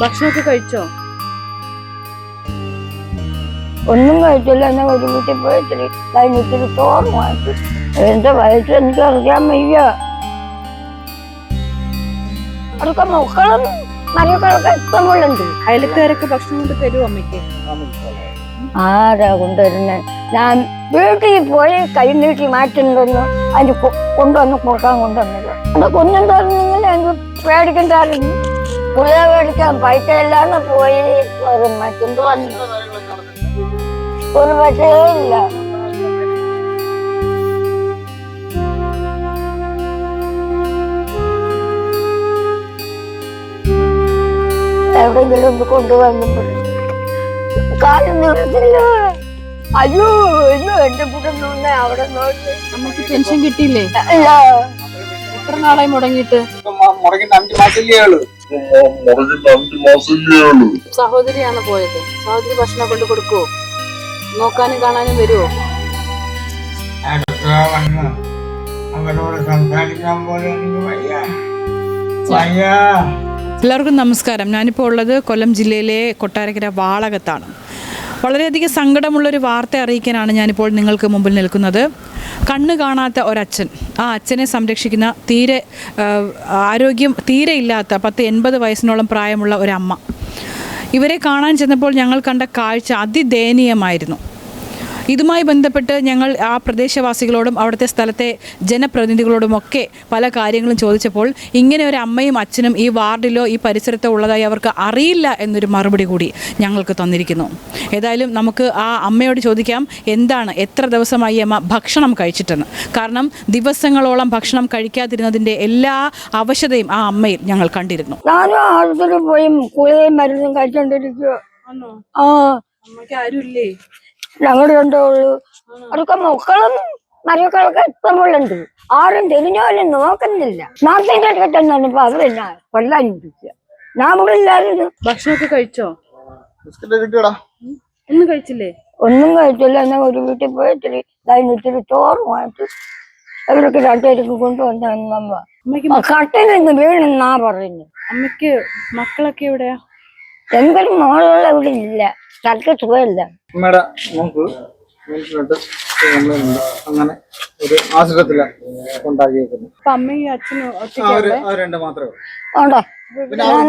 ഭക്ഷണമൊക്കെ കഴിച്ചോ? ഒന്നും കഴിച്ചില്ല. എന്നെ ഒരു വീട്ടിൽ പോയിട്ടില്ല കഴിഞ്ഞിട്ട് ചോറ് മാറ്റി എന്റെ വയസ്സ് എനിക്ക് അറിയാൻ വയ്യ. അതൊക്കെ മക്കളും മരക്കളൊക്കെ ഇഷ്ടമുള്ളുണ്ട് അയൽക്കാരൊക്കെ ഭക്ഷണം കൊണ്ട് തരുമോ അമ്മയ്ക്ക്? ആരാ കൊണ്ടുവരുന്നേ? ഞാൻ വീട്ടിൽ പോയി കൈ നീട്ടി മാറ്റുന്നുണ്ടെന്ന് അതിന് കൊണ്ടുവന്ന് കൊടുക്കാൻ കൊണ്ടുവന്നത് അത് കുഞ്ഞൻ തരുന്നെങ്കിൽ എനിക്ക് പേടിക്കണ്ടായിരുന്നു പുള്ളിയ മേടിക്കാൻ പൈസ ഇല്ലാന്ന് പോയി. ഒരു മാറ്റിണ്ട് വന്നു. ഒരു പക്ഷേ ഇല്ല. എവിടെയെങ്കിലും ഒന്ന് കൊണ്ടുവന്നു കാര്യം നിർത്തില്ല അയ്യോ ഇന്ന് എന്റെ കൂടെ നിന്നേ അവിടെ നോക്കി നമുക്ക് പെൻഷൻ കിട്ടിയില്ലേ? എത്ര നാളായി മുടങ്ങിയിട്ട്? മുടങ്ങിട്ട് അഞ്ചു മാസമില്ലേ സഹോദരിയാണ് പോയത്. സഹോദരി ഭക്ഷണം കൊണ്ട് കൊടുക്കുവോ നോക്കാനും കാണാനും വരുമോ അവരോട് സംസാരിക്കാൻ പോലും എനിക്ക് വയ്യ. വയ്യ. എല്ലാവർക്കും നമസ്കാരം. ഞാനിപ്പോൾ ഉള്ളത് കൊല്ലം ജില്ലയിലെ കൊട്ടാരക്കര വാളകത്താണ്. വളരെയധികം സങ്കടമുള്ളൊരു വാർത്ത അറിയിക്കാനാണ് ഞാനിപ്പോൾ നിങ്ങൾക്ക് മുമ്പിൽ നിൽക്കുന്നത്. കണ്ണ് കാണാത്ത ഒരച്ഛൻ. ആ അച്ഛനെ സംരക്ഷിക്കുന്ന തീരെ ആരോഗ്യം തീരെ ഇല്ലാത്ത പത്ത് എൺപത് വയസ്സിനോളം പ്രായമുള്ള ഒരമ്മ. ഇവരെ കാണാൻ ചെന്നപ്പോൾ ഞങ്ങൾ കണ്ട കാഴ്ച അതിദയനീയമായിരുന്നു. ഇതുമായി ബന്ധപ്പെട്ട് ഞങ്ങൾ ആ പ്രദേശവാസികളോടും അവിടുത്തെ സ്ഥലത്തെ ജനപ്രതിനിധികളോടുമൊക്കെ പല കാര്യങ്ങളും ചോദിച്ചപ്പോൾ ഇങ്ങനെ ഒരു അമ്മയും അച്ഛനും ഈ വാർഡിലോ ഈ പരിസരത്തോ ഉള്ളതായി അവർക്ക് അറിയില്ല എന്നൊരു മറുപടി കൂടി ഞങ്ങൾക്ക് തന്നിരിക്കുന്നു. ഏതായാലും നമുക്ക് ആ അമ്മയോട് ചോദിക്കാം എന്താണ് എത്ര ദിവസമായി അമ്മ ഭക്ഷണം കഴിച്ചിട്ടെന്ന്? കാരണം ദിവസങ്ങളോളം ഭക്ഷണം കഴിക്കാതിരുന്നതിന്റെ എല്ലാ അവശതയും ആ അമ്മയിൽ ഞങ്ങൾ കണ്ടിരുന്നു. ഞാനും ആശുപത്രിയിൽ പോയി മരുന്നും കഴിച്ചോണ്ടിരിക്കുക ആ. അമ്മയ്ക്ക് ആരുമില്ലേ ഞങ്ങൾ രണ്ടേ ഉള്ളു. അതൊക്കെ മക്കളും മരക്കളൊക്കെ ഇഷ്ടമുള്ളുണ്ട് ആരും തിരിഞ്ഞോലും നോക്കുന്നില്ല. നാട്ടിൽ കിട്ടുന്നാണ് ഇപ്പൊ അത് തന്നെ. കൊല്ലാൻ ഞാൻ ഇവിടെ ഇല്ലായിരുന്നു. ഭക്ഷണമൊക്കെ കഴിച്ചോ? ഒന്നും കഴിച്ചില്ലേ? ഒന്നും കഴിച്ചില്ല. എന്നാ ഒരു വീട്ടിൽ പോയി ഇത്തിരി ഇത്തിരി ചോറ് മാറ്റി അവരൊക്കെ രണ്ടുപേർക്ക് കൊണ്ടുവന്ന അമ്മ. കട്ടിൽ നിന്ന് വീണെന്നാ പറയുന്നു. അമ്മയ്ക്ക് മക്കളൊക്കെ എവിടെയാ? എന്തൊരു മോളുള്ള ഇവിടെ ഇല്ല. സ്ഥലത്ത് സുഖമില്ല. അമ്മയുടെ നമുക്ക്. അങ്ങനെ ഒരു ആശ്രമത്തില കൊണ്ടാക്കിയേക്കുന്നു അപ്പൊ അമ്മയും അച്ഛനും ആ, ഒറ്റയ്ക്ക് അവർ രണ്ട് മാത്രമേ ഉണ്ടോ? ഞാൻ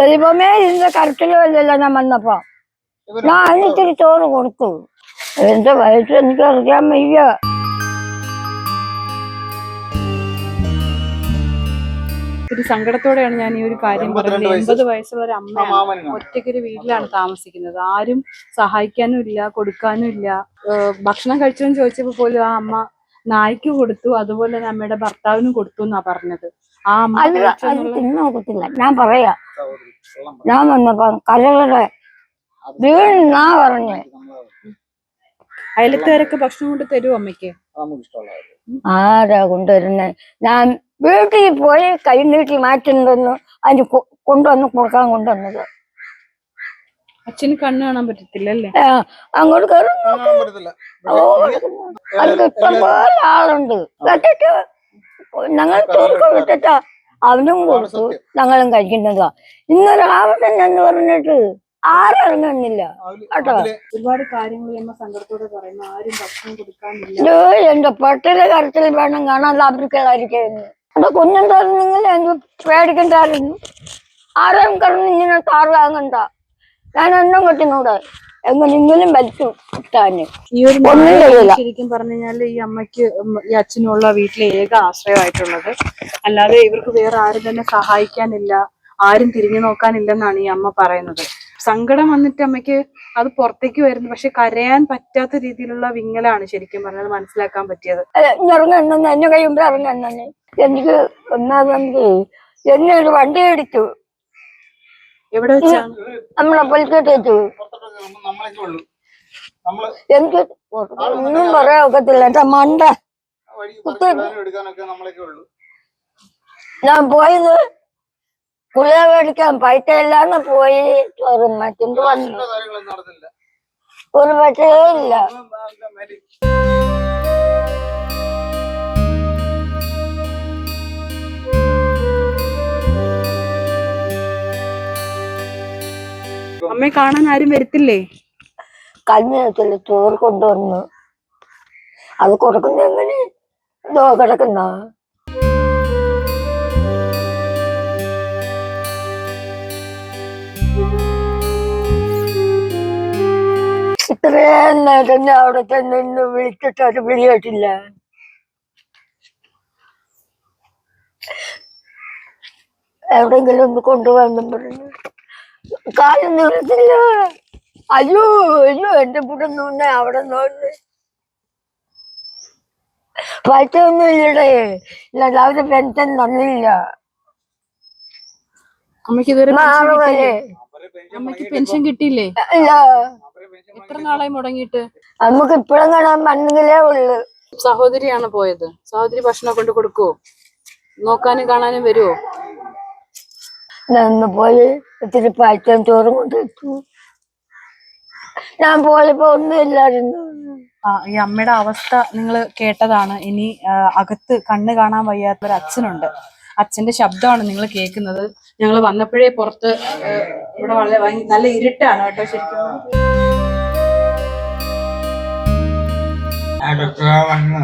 ദൈവമേ ഇതിന്റെ കരച്ചിലും ഇല്ലല്ലോ ഞാൻ വന്നപ്പോ. ഞാൻ അതിനിത്തിരി ചോറ് കൊടുത്തു. എന്റെ വയസ്സ് എനിക്ക് അറിയാൻ വയ്യ. ഒരു സങ്കടത്തോടെയാണ് ഞാൻ ഈ ഒരു കാര്യം പറയുന്നത് എൺപത് വയസ്സുള്ള ഒരു അമ്മ അമ്മയാണ്. ഒറ്റയ്ക്കൊരു വീട്ടിലാണ് താമസിക്കുന്നത്. ആരും സഹായിക്കാനും ഇല്ല കൊടുക്കാനും ഇല്ല. ഭക്ഷണം കഴിച്ചോന്ന് ചോദിച്ചപ്പോ പോലും ആ അമ്മ നായ്ക്ക് കൊടുത്തു അതുപോലെ തന്നെ അമ്മയുടെ ഭർത്താവിനും കൊടുത്തു എന്നാ പറഞ്ഞത്. ആ അമ്മ തിന്നോക്കത്തില്ല ഞാൻ പറയാ. ഞാൻ വന്നപ്പോ കലകളുടെ വീണെന്നാ പറഞ്ഞേ. അയലത്തുകാരൊക്കെ ഭക്ഷണം കൊണ്ട് തരുമോ അമ്മയ്ക്ക്? നമുക്ക് ഇഷ്ടമുള്ള കാര്യം. ആരാ കൊണ്ടുവരുന്നത് ഞാൻ വീട്ടിൽ പോയി കൈ നീട്ടി മാറ്റുന്നുണ്ടെന്ന് അതിന് കൊണ്ടുവന്ന് കൊടുക്കാൻ കൊണ്ടുവന്നത്. അച്ഛന് കണ്ണ് കാണാൻ പറ്റത്തില്ലല്ലേ? അങ്ങോട്ട് കയറും ഇഷ്ടം പോലെ ആളുണ്ട്. കേട്ടിട്ട് ഞങ്ങൾ തീർക്ക വിട്ടിട്ടാ അവനും കൊടുത്തു ഞങ്ങളും കഴിക്കുന്നതാ. ഇന്നലെ ആവട്ടെ എന്ന് പറഞ്ഞിട്ട് അതിൽ കേട്ടോ. ഒരുപാട് കാര്യങ്ങൾ ഈ സങ്കടത്തോടെ പറയുന്നു. ആരും ഭക്ഷണം കൊടുക്കാനില്ല. ഇത് എന്റെ പട്ടിയുടെ കരത്തിൽ വേണം കാണാൻ ലാഭിക്കലായിരിക്കുന്നു അത് കുഞ്ഞൻ തരുന്നെങ്കിൽ എനിക്ക് പേടിക്കണ്ടായിരുന്നു ആരെയും കിടന്ന് ഇങ്ങനെ താറാകണ്ട വാങ്ങണ്ട ഞാൻ എണ്ണം കെട്ടിനൂടെ എങ്ങനെങ്കിലും വലിച്ചു കിട്ടാന് ഈ ഒരു ഒന്നും മഴയാണ് കഴിയില്ല. ശരിക്കും പറഞ്ഞു കഴിഞ്ഞാൽ ഈ അമ്മയ്ക്ക് ഈ അച്ഛനുള്ള വീട്ടിലെ ഏക ആശ്രയമായിട്ടുള്ളത്. അല്ലാതെ ഇവർക്ക് വേറെ ആരും തന്നെ സഹായിക്കാനില്ല ആരും തിരിഞ്ഞു നോക്കാനില്ലെന്നാണ് ഈ അമ്മ പറയുന്നത്. സങ്കടം വന്നിട്ട് അമ്മയ്ക്ക് അത് പുറത്തേക്ക് വരുന്നു. പക്ഷെ കരയാൻ പറ്റാത്ത രീതിയിലുള്ള വിങ്ങലാണ് ശരിക്കും പറഞ്ഞത് മനസ്സിലാക്കാൻ പറ്റിയത്. എന്നെ എനിക്ക് ഒന്നാമത് എന്നെ ഒരു വണ്ടി അടിച്ചു എവിടെ വെച്ചാണ് നമ്മളെ പൊലിക്കട്ട് വെച്ചു. എനിക്ക് ഒന്നും പറയാൻ ഒക്കത്തില്ല. എന്റെ മണ്ട. ഞാൻ പോയത് കുളിക മേടിക്കാൻ പൈസ ഇല്ലാന്ന് പോയി ചോറും വന്നു ഒരു പക്ഷേ ഇല്ല. അമ്മ കാണാൻ ആരും വരത്തില്ലേ? കഴിഞ്ഞ ചോറ് കൊണ്ടുവന്നു. അത് കൊടുക്കുന്ന എങ്ങനെ കിടക്കുന്നോ? ഇത്രയും നേരം ഞാൻ അവിടെ തന്നെ നിന്ന് വിളിച്ചിട്ട് അത് വിളിയായിട്ടില്ല. എവിടെങ്കിലും ഒന്ന് കൊണ്ടുപോകാന്നും പറഞ്ഞു. കാലം നിർത്തില്ല അയ്യോ അയ്യോ എന്റെ കൂടെ നിന്ന് അവിടെ നിന്ന്. പൈസ ഒന്നും ഇല്ലടേ ഇല്ല രാവിലെ പെൻഷൻ തന്നില്ല അമ്മയ്ക്ക് ഇതുവരെ അമ്മയ്ക്ക് പെൻഷൻ കിട്ടിയില്ലേ? ഇല്ല. എത്ര നാളായി മുടങ്ങിയിട്ട്? നമുക്ക് ഇപ്പഴും കാണാൻ പണ്ടെങ്കിലേ ഉള്ളു. സഹോദരിയാണ് പോയത്? സഹോദരി ഭക്ഷണം കൊണ്ട് കൊടുക്കുവോ? നോക്കാനും കാണാനും വരുവോ? നിന്ന് പോയി ഇത്തിരി പൈസയും ചോറും കൊണ്ട് വെച്ചു. ഞാൻ പോയപ്പോ ഒന്നുമില്ലായിരുന്നു ആ, ഈ അമ്മയുടെ അവസ്ഥ നിങ്ങൾ കേട്ടതാണ്. ഇനി അകത്ത് കണ്ണ് കാണാൻ വയ്യാത്ത ഒരു അച്ഛനുണ്ട്. അച്ഛന്റെ ശബ്ദമാണ് നിങ്ങൾ കേൾക്കുന്നത്. ഞങ്ങൾ വന്നപ്പോഴേ പുറത്ത് ഇവിടെ വളരെ നല്ല ഇരുട്ടാണ് കേട്ടോ ശരിക്കും. അടുക്കള വന്ന്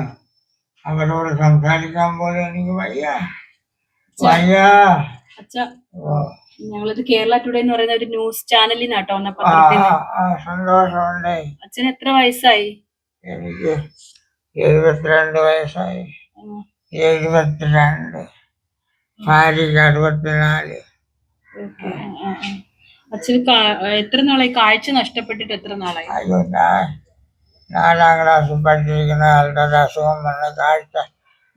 അവരോട് സംസാരിക്കാൻ പോലും എനിക്ക് വയ്യ. വയ്യ. ഞങ്ങളിത് കേരള ടുഡേ എന്ന് പറയുന്ന ഒരു ന്യൂസ് ചാനലിൽ ആ സന്തോഷമുണ്ടേ. അച്ഛൻ എത്ര വയസ്സായി? എനിക്ക് എഴുപത്തിരണ്ട് വയസ്സായി. എഴുപത്തിരണ്ട്. ഭാര്യക്ക് അറുപത്തിനാല്. അച്ഛന് എത്ര നാളായി? കാഴ്ച നഷ്ടപ്പെട്ടിട്ട് എത്ര നാളായി? അയ്യോ നാലാം ക്ലാസ്സിൽ പഠിച്ചിരിക്കുന്ന ആളുടെ ഒരു അസുഖം വന്ന് കാഴ്ച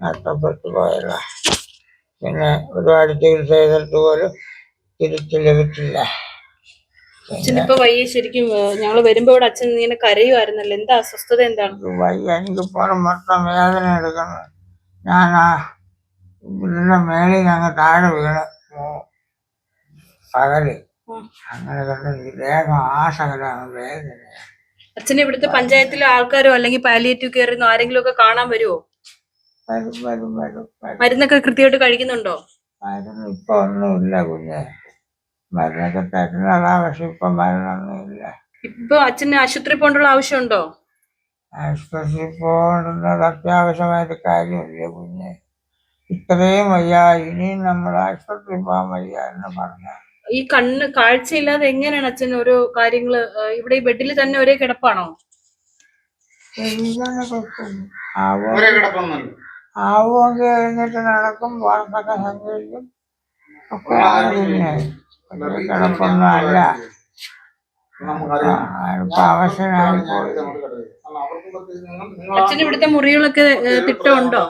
നഷ്ടപ്പെട്ടു പോയില്ല പിന്നെ ഒരുപാട് ചികിത്സ ചെയ്തിട്ട് പോലും തിരിച്ചു ലഭിച്ചില്ല. അച്ഛനിപ്പോ വയ്യ ശരിക്കും ഞങ്ങൾ വരുമ്പോ ഇവിടെ അച്ഛൻ ഇങ്ങനെ കരയുമായിരുന്നല്ലോ എന്താ അസ്വസ്ഥത എന്താണ്? എനിക്ക് വയ്യ. എനിക്ക് പുറം മൊത്തം വേദന എടുക്കുന്നു. ഞാൻ ആ ഇതിന്റെ മേളിൽ ഞങ്ങൾ താഴെ വീണ്. പകൽ. അങ്ങനെ കണ്ടു ആ സകലാണ് വേദന അച്ഛനെ ഇവിടുത്തെ പഞ്ചായത്തിലെ ആൾക്കാരോ അല്ലെങ്കിൽ പാലിയേറ്റീവ് കെയറിന്നോ ആരെങ്കിലും ഒക്കെ കാണാൻ വരുമോ വരും വരും വരും വരും. മരുന്നൊക്കെ കൃത്യമായിട്ട് കഴിക്കുന്നുണ്ടോ? മരുന്ന് ഇപ്പൊ ഒന്നുമില്ല കുഞ്ഞെ. മരുന്നൊക്കെ തരുന്നതാ പക്ഷെ ഇപ്പൊ മരുന്നൊന്നുമില്ല. ഇപ്പൊ അച്ഛന് ആശുപത്രി പോകേണ്ടുള്ള ആവശ്യമുണ്ടോ? ആശുപത്രിയിൽ പോകേണ്ടത് അത്യാവശ്യമായിട്ട് കാര്യമില്ല കുഞ്ഞെ. ഇത്രയും വയ്യ ഇനിയും നമ്മൾ ആശുപത്രിയിൽ പോകാൻ വയ്യ എന്ന് പറഞ്ഞ. ഈ കണ്ണ് കാഴ്ചയില്ലാതെ എങ്ങനെയാണ് അച്ഛൻ ഓരോ കാര്യങ്ങൾ ഇവിടെ ഈ ബെഡിൽ തന്നെ ഒരേ കിടപ്പാണോ? ആവോ ആവുമെങ്കിൽ എഴുന്നേറ്റ് നടക്കും പുറത്തൊക്കെ സഞ്ചരിക്കും. ഒക്കെ കിടപ്പൊന്നും അല്ല. അച്ഛന് ഇവിടുത്തെ മുറികളൊക്കെ തിട്ടമുണ്ടോ?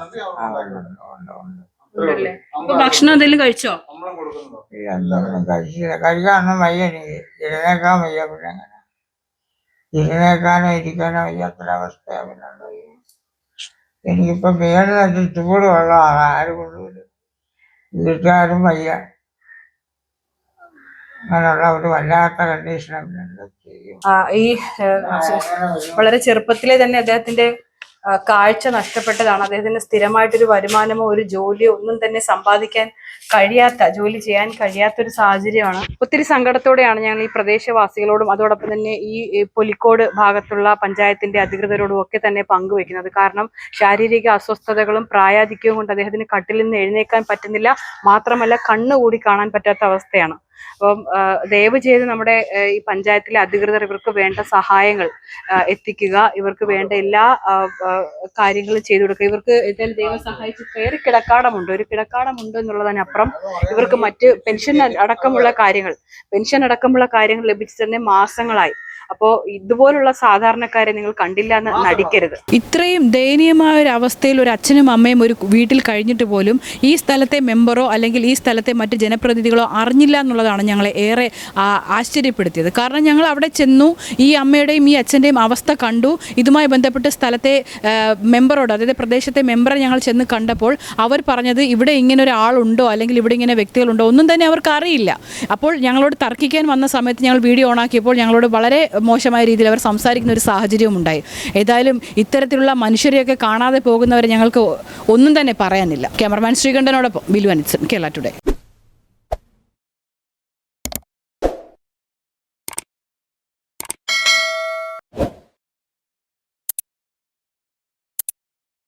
ഉണ്ട്, ഉണ്ട്. ഉണ്ടല്ലേ ഇപ്പൊ ഭക്ഷണം എന്തെങ്കിലും കഴിച്ചോ? കഴിച്ചില്ല. കഴിക്കാനൊന്നും വയ്യ എനിക്ക് ഇരുന്നേക്കാൻ വയ്യ പിന്നെ അങ്ങനെ. ഇരുന്നേക്കാനോ ഇരിക്കാനോ വയ്യാത്തൊരവസ്ഥയാ പിന്നെ. എനിക്കിപ്പോ വേണ്ടത് ചൂട് വെള്ളം ആരും കൊണ്ടുവരും വീട്ടുകാരും വയ്യ. അങ്ങനെയുള്ള ഒരു വല്ലാത്ത കണ്ടീഷൻ ഈ വളരെ ചെറുപ്പത്തിലെ തന്നെ അദ്ദേഹത്തിന്റെ കാഴ്ച നഷ്ടപ്പെട്ടതാണ്. അദ്ദേഹത്തിന് സ്ഥിരമായിട്ടൊരു വരുമാനമോ ഒരു ജോലിയോ ഒന്നും തന്നെ സമ്പാദിക്കാൻ കഴിയാത്ത ജോലി ചെയ്യാൻ കഴിയാത്ത ഒരു സാഹചര്യമാണ്. ഒത്തിരി സങ്കടത്തോടെയാണ് ഞങ്ങൾ ഈ പ്രദേശവാസികളോടും അതോടൊപ്പം തന്നെ ഈ പൊലിക്കോട് ഭാഗത്തുള്ള പഞ്ചായത്തിന്റെ അധികൃതരോടും ഒക്കെ തന്നെ പങ്കുവെക്കുന്നത്. കാരണം ശാരീരിക അസ്വസ്ഥതകളും പ്രായാധിക്യവും കൊണ്ട് അദ്ദേഹത്തിന് കട്ടിലിൽ നിന്ന് എഴുന്നേക്കാൻ പറ്റുന്നില്ല. മാത്രമല്ല കണ്ണുകൂടി കാണാൻ പറ്റാത്ത അവസ്ഥയാണ്. അപ്പം ദയവ് ചെയ്ത് നമ്മുടെ ഈ പഞ്ചായത്തിലെ അധികൃതർ ഇവർക്ക് വേണ്ട സഹായങ്ങൾ എത്തിക്കുക. ഇവർക്ക് വേണ്ട എല്ലാ കാര്യങ്ങളും ചെയ്തു കൊടുക്കുക. ഇവർക്ക് എന്തായാലും ദൈവം സഹായിച്ച് കയറി കിടക്കാടമുണ്ട്. ഒരു കിടക്കാടമുണ്ട് എന്നുള്ളതിനപ്പുറം ഇവർക്ക് മറ്റ് പെൻഷൻ അടക്കമുള്ള കാര്യങ്ങൾ പെൻഷൻ അടക്കമുള്ള കാര്യങ്ങൾ ലഭിച്ചു തന്നെ മാസങ്ങളായി. അപ്പോ ഇതുപോലുള്ള സാധാരണക്കാരെ നിങ്ങൾ കണ്ടില്ല എന്ന് നടിക്കരുത്. ഇത്രയും ദയനീയമായ ഒരു അവസ്ഥയിൽ ഒരു അച്ഛനും അമ്മയും ഒരു വീട്ടിൽ കഴിഞ്ഞിട്ട് പോലും ഈ സ്ഥലത്തെ മെമ്പറോ അല്ലെങ്കിൽ ഈ സ്ഥലത്തെ മറ്റ് ജനപ്രതിനിധികളോ അറിഞ്ഞില്ല എന്നുള്ളതാണ് ഞങ്ങളെ ഏറെ ആശ്ചര്യപ്പെടുത്തിയത്. കാരണം ഞങ്ങൾ അവിടെ ചെന്നു ഈ അമ്മയുടെയും ഈ അച്ഛന്റെയും അവസ്ഥ കണ്ടു. ഇതുമായി ബന്ധപ്പെട്ട് സ്ഥലത്തെ മെമ്പറോട് അതായത് പ്രദേശത്തെ മെമ്പറെ ഞങ്ങൾ ചെന്ന് കണ്ടപ്പോൾ അവർ പറഞ്ഞത് ഇവിടെ ഇങ്ങനെ ഒരാളുണ്ടോ അല്ലെങ്കിൽ ഇവിടെ ഇങ്ങനെ വ്യക്തികളുണ്ടോ ഒന്നും തന്നെ അവർക്ക് അറിയില്ല. അപ്പോൾ ഞങ്ങളോട് തർക്കിക്കാൻ വന്ന സമയത്ത് ഞങ്ങൾ വീഡിയോ ഓണാക്കിയപ്പോൾ ഞങ്ങളോട് വളരെ മോശമായ രീതിയിൽ അവർ സംസാരിക്കുന്ന ഒരു സാഹചര്യവും ഉണ്ടായി. ഏതായാലും ഇത്തരത്തിലുള്ള മനുഷ്യരെയൊക്കെ കാണാതെ പോകുന്നവരെ ഞങ്ങൾക്ക് ഒന്നും തന്നെ പറയാനില്ല. ക്യാമറമാൻ ശ്രീകണ്ഠനോടൊപ്പം ബിലു അനിച്ചൻ കേരള ടുഡേ.